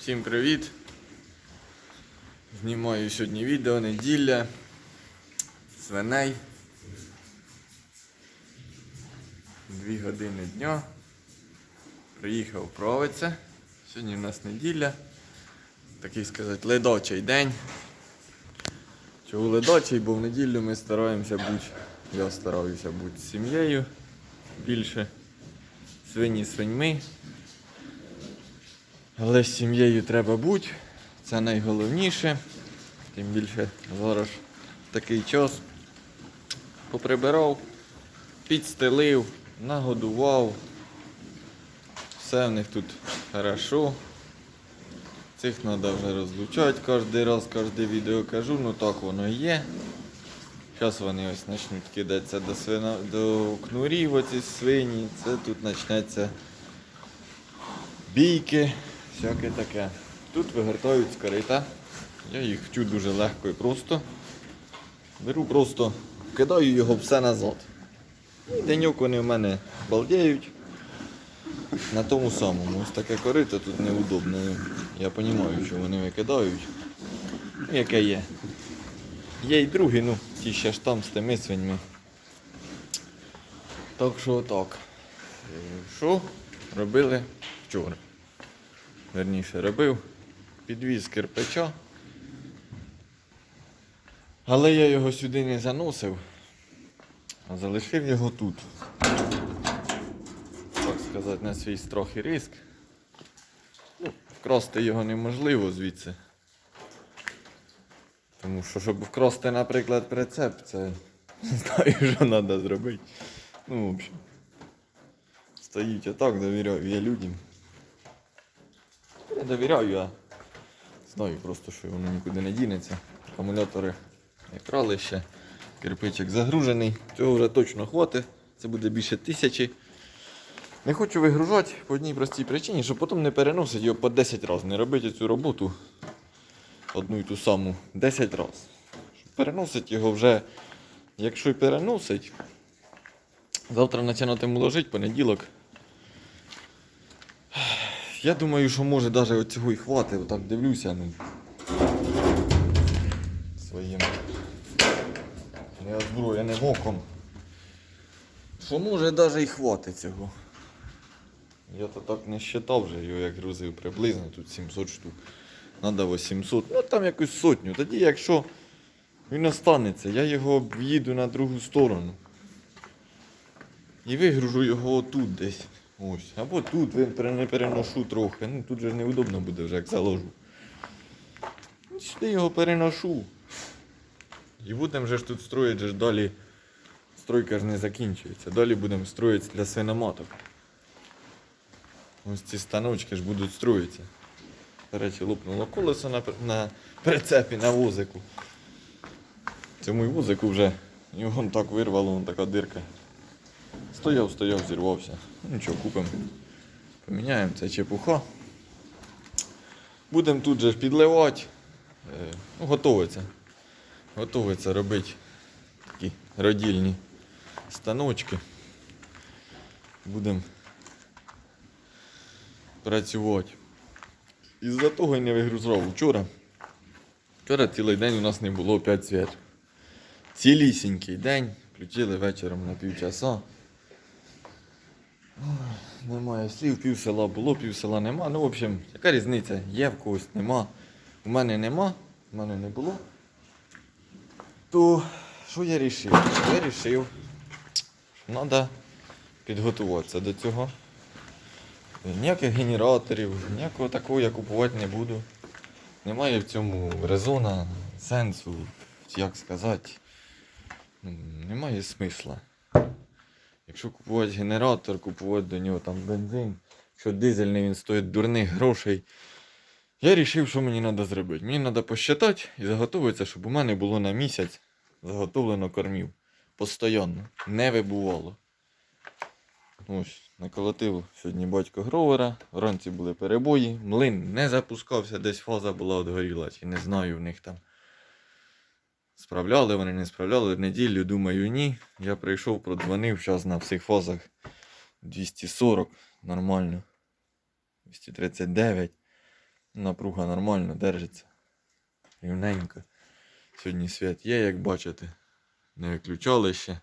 Всім привіт! Знімаю сьогодні відео, неділя, свиней. Дві години дня. Приїхав провиця. Сьогодні у нас неділя. Такий сказати, ледочий день. Чого ледочий, бо в неділю ми стараємося бути, я стараюся бути з сім'єю більше. Свині свиньми. Але з сім'єю треба бути. Це найголовніше. Тим більше зараз такий час. Поприбирав, підстелив, нагодував. Все в них тут хорошо. Цих треба вже розлучати кожен раз, кожне відео кажу, ну так воно і є. Зараз вони ось почнуть кидатися до, свина, до кнурів оці свині. Це тут почнеться бійки, всяке таке. Тут вигортають з корита. Я їх вчу дуже легко і просто. Беру просто, кидаю його все назад. І деньок вони в мене балдіють. На тому самому. Ось таке корито тут неудобно. Я розумію, що вони викидають. Ну, Яке є. Є й другі, ну, ті ще ж там з тими свиньми. Так що отак. Е, Що робили вчора? Верніше робив. Підвіз кирпича. Але я його сюди не заносив, а залишив його тут. Так сказати, на свій страх і риск. Ну, вкрасти його неможливо звідси. Тому що, щоб вкрасти, наприклад, прицеп, це не знаю, що треба зробити. Ну, в общем. Стоїть отак, довіряю я людям. Не довіряю, а знаю просто, що воно нікуди не дінеться. Акумулятори крали ще. Кирпичик загружений. Цього вже точно хватить. Це буде більше тисячі. Не хочу вигружати по одній простій причині, щоб потім не переносити його по 10 разів. Не робити цю роботу одну і ту саму 10 разів. Щоб переносити його вже, якщо й переносить, завтра починатиму ложити, понеділок. Я думаю, що може навіть оцього і хватить, отак дивлюся, ну. Своїм неозброєним оком. Що може навіть і хватить цього. Я то так не считав вже його, як грузив приблизно, тут 700 штук. Надо 800, ну там якусь сотню. Тоді, якщо він останеться, я його в'їду на другу сторону. І вигружу його отут десь. Ось. Або тут не переношу трохи. Ну тут же неудобно буде вже як заложу. І Сюди його переношу. І будемо же ж тут строїти ж далі. Стройка ж не закінчується. Далі будемо строїти для свиноматок. Ось ці станочки ж будуть строїтися. До речі, лопнуло колесо на, на прицепі на возику. Цьому й возику вже його так вирвало, вон така дирка. Стояв, стояв, зірвався. Ну, Нічого, купимо. Поміняємо це чепуха. Будемо тут же підливати. Е, Ну, готовиться. Готовиться робити такі родільні станочки. Будемо працювати. Із-за того й не вигрузав вчора. Вчора цілий день у нас не було опять світу. Цілісінький день. Включили вечором на півчаса. Немає слів, пів села було, пів села нема. Ну, в общем, яка різниця? Є в когось нема. У мене нема, у мене не було. То що я вирішив? Я вирішив, що треба підготуватися до цього. Ніяких генераторів, ніякого такого я купувати не буду. Немає в цьому резона, сенсу, як сказати. Немає смисла. Якщо купувати генератор, купувати до нього там бензин, якщо дизельний він стоїть дурних грошей. Я вирішив, що мені треба зробити. Мені треба посчитати і заготовитися, щоб у мене було на місяць заготовлено кормів. Постоянно. Не вибувало. Ось, наколотив сьогодні батько гровера, вранці були перебої, млин не запускався, десь фаза була одгоріла, чи не знаю в них там. Справляли вони, не справляли. В неділю, думаю, ні. Я прийшов, продзвонив, зараз на всіх фазах 240, нормально. 239. Напруга нормально держиться. Рівненько. Сьогодні світ є, як бачите. Не виключали ще.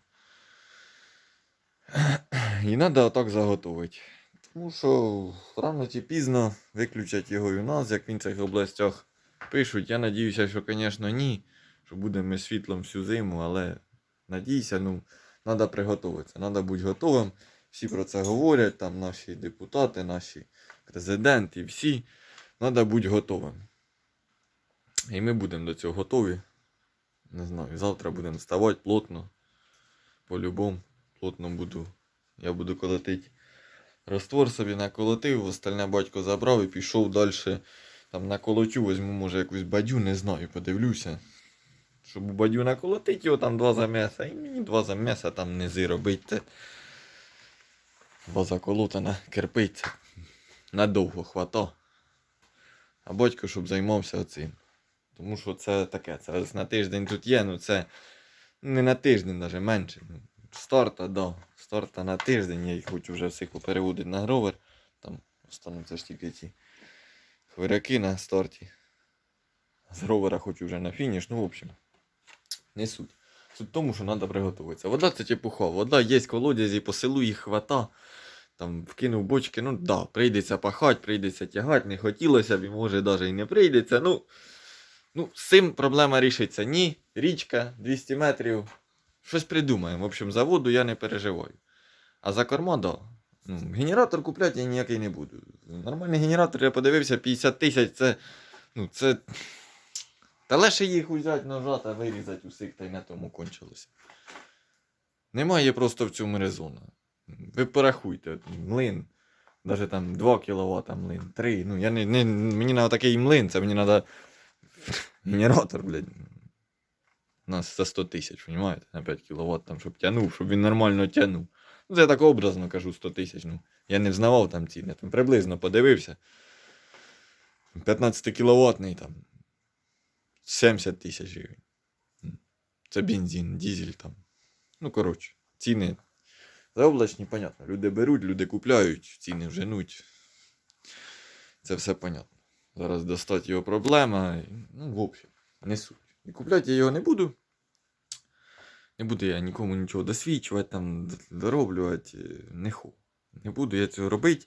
І треба отак заготовити. Тому що рано чи пізно виключать його і у нас, як в інших областях пишуть. Я надіюся, що, звісно, ні. Що будемо світлом всю зиму, але надійся, ну, треба приготуватися. Треба бути готовим. Всі про це говорять, там наші депутати, наші президенти, всі. Треба бути готовим. І ми будемо до цього готові. Не знаю, завтра будемо вставати плотно. По-любому, плотно буду. Я буду колотити раствор собі наколотив, остальне батько забрав і пішов далі. Там наколочу, візьму, може, якусь бадю, не знаю, подивлюся. Щоб у бадю наколотити його там два замеса. І мені два замеса там низи робити. Два заколотана кирпиця. Надовго хвата. А батько, щоб займався цим. Тому що це таке, це на тиждень тут є, ну це не на тиждень, навіть менше. Ну, старта, да. Старта на тиждень, я їх хочу вже всіх переводити на ровер. Там остануться ж тільки ті хвиряки на старті. З ровера хочу вже на фініш, ну в общем. Не суть. Суть в тому, що треба приготуватися. Вода це чепуха. Вода є в колодязі, по селу їх хвата. Там вкинув бочки, ну да, прийдеться пахати, прийдеться тягати, не хотілося б, і може навіть і не прийдеться. Ну, ну, з цим проблема рішиться. Ні, річка, 200 метрів. Щось придумаємо. В общем, за воду я не переживаю. А за корма, да. Ну, генератор купляти я ніякий не буду. Нормальний генератор, я подивився, 50 тисяч це. Ну, це. Та лише їх взяти, нажати, вирізати усіх, та й на тому кончилося. Немає просто в цьому резону. Ви порахуйте, млин. Навіть там 2 кВт млин, 3. Ну, я не, не, мені на такий млин, це мені треба генератор, блядь. У нас за 100 тисяч, розумієте? На 5 кВт, там, щоб тягнув, щоб він нормально тягнув. Ну, це я так образно кажу 100 тисяч. Ну, я не взнавав там ціни, там приблизно подивився. 15 кіловатний там 70 тисяч гривень. Це бензин, дизель там. Ну, коротше, ціни заоблачні, понятно. Люди беруть, люди купляють, ціни вженуть. Це все понятно. Зараз достати його проблема. Ну, в общем, не суть. І купляти я його не буду. Не буду я нікому нічого досвідчувати, там, дороблювати. е, Не ху. Не буду я цього робити.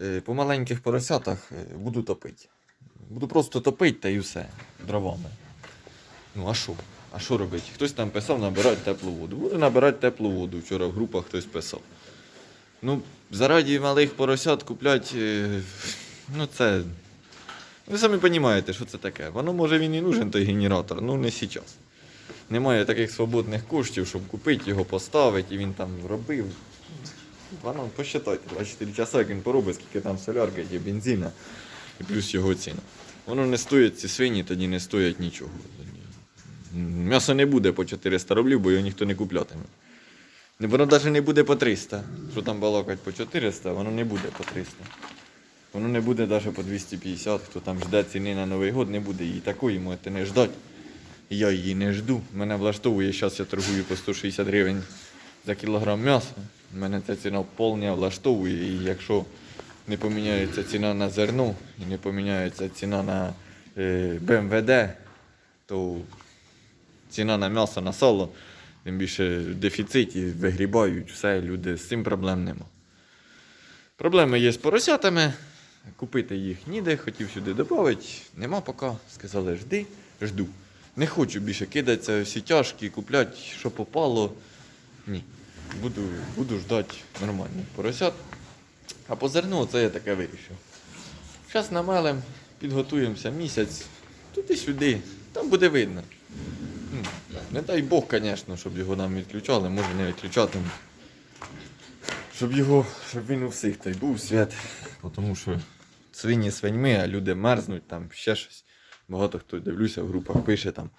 Е, По маленьких поросятах е, буду топити. Буду просто топити та і все дровами. Ну, а що? А що робити? Хтось там писав набирати теплу воду. Буду набирати теплу воду. Вчора в групах хтось писав. Ну, заради малих поросят купляти. е, Ну, це. Ви самі розумієте, що це таке. Воно може він і нужен, той генератор, ну не зараз. Немає таких свободних коштів, щоб купити його, поставити, і він там робив. Воно посчитайте, 24 часа, як він поробить, скільки там солярки, є бензина, і плюс його ціна. Воно не стоїть, ці свині тоді не стоять нічого. М'ясо не буде по 400 рублів, бо його ніхто не куплятиме. Воно навіть не буде по 300. Що там балакать по 400, воно не буде по 300. Воно не буде навіть по 250. Хто там жде ціни на Новий год, не буде її такої, можете не ждати. Я її не жду. Мене влаштовує, зараз я торгую по 160 гривень за кілограм м'яса. Мене ця ціна повня влаштовує. І якщо не поміняється ціна на зерно і не поміняється ціна на е, БМВД, то ціна на м'ясо, на сало, тим більше в дефіциті, вигрібають, все, люди, з цим проблем нема. Проблеми є з поросятами. Купити їх ніде, хотів сюди додати. Нема поки. Сказали, жди, жду. Не хочу більше кидатися, всі тяжкі, купляти, що попало. Ні. Буду, буду ждати нормальних поросят. А по зерну це я таке вирішив. Зараз намелем, підготуємося місяць, туди-сюди, там буде видно. Не дай Бог, звісно, щоб його нам відключали, може не відключати. Щоб його, щоб він у всіх той був свят. Тому що свині свиньми, а люди мерзнуть, там ще щось. Багато хто дивлюся в групах пише там.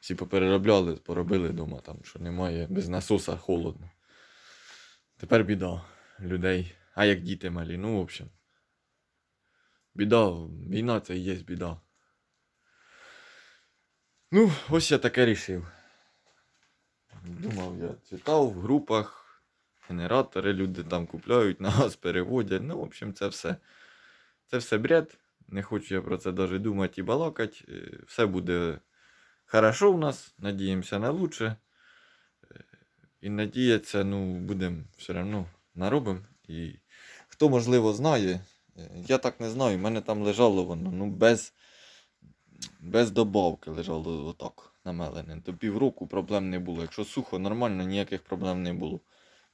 Всі попереробляли, поробили вдома, там, що немає без насоса холодно. Тепер біда людей. А як діти малі, ну в общем. Біда, війна це і є біда. Ну, ось я таке рішив. Думав, я читав в групах, генератори люди там купляють, на газ переводять. Ну, в общем, це все. Це все бред. Не хочу я про це навіть думати і балакати. Е, Все буде хорошо у нас, надіємося на лучше. Е, І надіятися, ну, будемо все одно наробимо. І хто, можливо, знає, е, я так не знаю, в мене там лежало воно, ну, без, без добавки лежало отак намелене. До півроку проблем не було. Якщо сухо, нормально, ніяких проблем не було.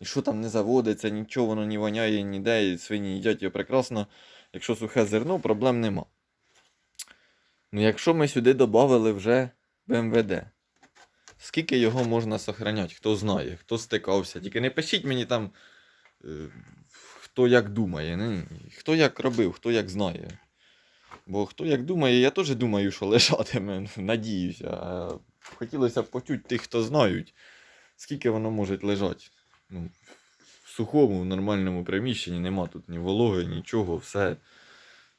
І що там не заводиться, нічого воно не воняє ніде, і свині їдять його прекрасно. Якщо сухе зерно, проблем нема. Ну, якщо ми сюди додали вже БМВД, скільки його можна сохраняти? Хто знає, хто стикався. Тільки не пишіть мені там, е, хто як думає. Не? Хто як робив, хто як знає. Бо хто як думає, я теж думаю, що лежатиме, надіюся. Хотілося б почути тих, хто знають, скільки воно може лежати. Ну, в сухому, в нормальному приміщенні нема тут ні вологи, нічого, все.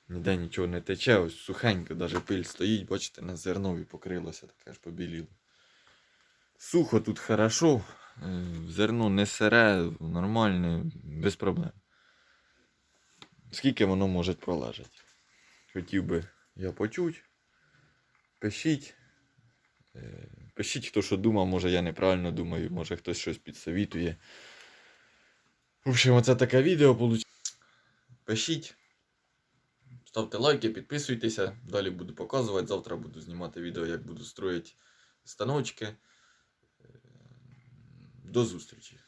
Ніде нічого не тече, ось сухенько, навіть пиль стоїть, бачите, на зернові покрилося, таке аж побіліло. Сухо тут хорошо, е, зерно не сире, нормальне, без проблем. Скільки воно може пролежати? Хотів би я почуть. Пишіть. Е, Пишіть, хто що думав, може я неправильно думаю, може хтось щось підсовітує. В общем, оце таке відео вийшло. Пишіть. Ставте лайки, підписуйтеся. Далі буду показувати. Завтра буду знімати відео, як буду строїти станочки. Е, До зустрічі.